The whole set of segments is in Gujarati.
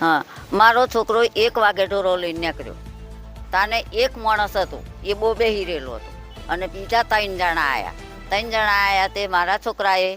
હા, મારો છોકરો એક વાગે ઢોરો લઈને નીકળ્યો. તાને એક માણસ હતો, એ બહુ બેહીરેલો હતો. અને બીજા ત્રણ જણા આવ્યા ત્રણ જણા આવ્યા તે મારા છોકરાએ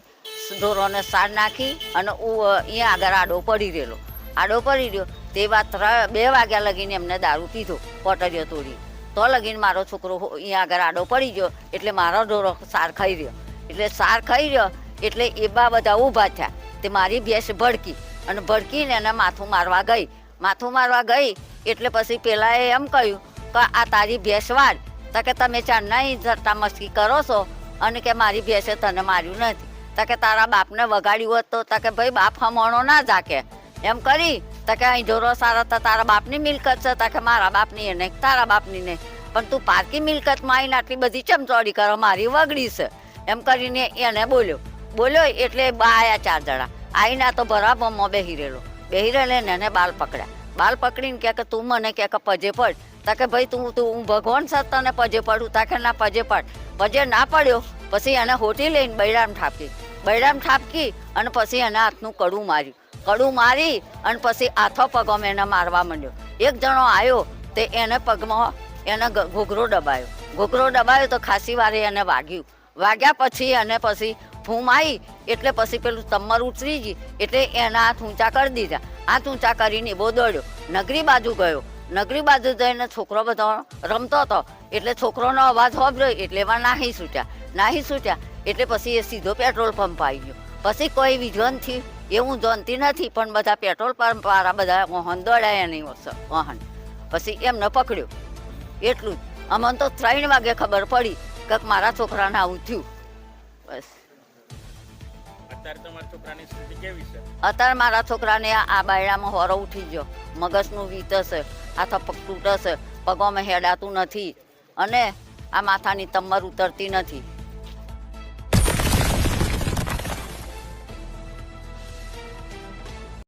ઢોરોને સાર નાખી અને અહીંયા આગળ આડો પડી રહેલો. આડો પડી રહ્યો, તે વાત બે વાગ્યા લગીને એમને દારૂ પીધો પટરીઓ તોડી. તો લગીને મારો છોકરો અહીંયા આગળ આડો પડી ગયો, એટલે મારો ઢોરો સાર ખાઈ રહ્યો. એટલે સાર ખાઈ રહ્યો, એટલે એ બા બધા ઊભા થયા. તે મારી ભેંસ ભડકી. અને ભડકીને એને માથું મારવા ગઈ. માથું મારવા ગઈ એટલે પછી પેલાએ એમ કહ્યું કે આ તારી ભેંસ વાળ તો કે તમે ચાંદનાઈ જતા મસ્તી કરો છો? અને કે મારી ભેંસે તને માર્યું નથી. તો કે તારા બાપને વગાડ્યું હોત તો? કે ભાઈ બાપ હમણો ના જાકે. એમ કરી તો કે અહીં ઢોરો સારા તો તારા બાપની મિલકત છે. તો કે મારા બાપની એને તારા બાપની નહીં. પણ તું પારકી મિલકતમાં આવીને આટલી બધી ચમચોડી કરો, મારી વગડી છે. એમ કરીને એને બોલ્યો. બોલ્યો એટલે બા આયા ચાર જણા. આવીને તો બરાબરમાં બેહી રહેલો. બેહી ને એને બાલ પકડ્યા. બાલ પકડીને કહે કે તું મને કહે કે પજે પડ. તાકે ભાઈ તું તું, હું ભગવાન સાથ તને પજે પડું. તાકે ના, પજે પડ. પજે ના પડ્યો, પછી એને હોટી લઈને બૈરામ ઠાપકી. બૈરામ ઠાપકી અને પછી એને હાથનું કડું માર્યું. કડું મારી અને પછી હાથો પગમાં એને મારવા માંડ્યો. એક જણો આવ્યો તે એને પગમાં એને ઘૂઘરો દબાયો. ઘૂઘરો દબાયો તો ખાસી વારે એને વાગ્યું. વાગ્યા પછી અને પછી ફૂમ આવી એટલે પછી પેલું તમર ઉતરી ગઈ, એટલે એના હાથ ઊંચા કરી દીધા. હાથ ઊંચા કરીને બહુ દોડ્યો. નગરી બાજુ ગયો. નગરી બાજુ જઈને છોકરો બધો રમતો હતો. એટલે છોકરોનો અવાજ હોભર્યો, એટલે એમાં નાહી છૂટ્યા નાહી છૂટ્યા એટલે પછી એ સીધો પેટ્રોલ પંપ આવી ગયો. પછી કોઈ વિજ્ઞાનથી એવું જોનતી નથી, પણ બધા પેટ્રોલ પંપ વાળા બધા વાહન દોડાયા એની વાહન પછી એમને પકડ્યો. એટલું જ. અમને તો ત્રણ વાગે ખબર પડી. કે મારા છોકરાને આવું થયું. બસ. અત્યારે મારા છોકરાને આ આ બાયડામાં હોરો ઉઠી ગયો. મગજનું વીતશે હાથ પગ તૂટશે પગોમાં હેડાતું નથી અને આ માથાની તમર ઉતરતી નથી.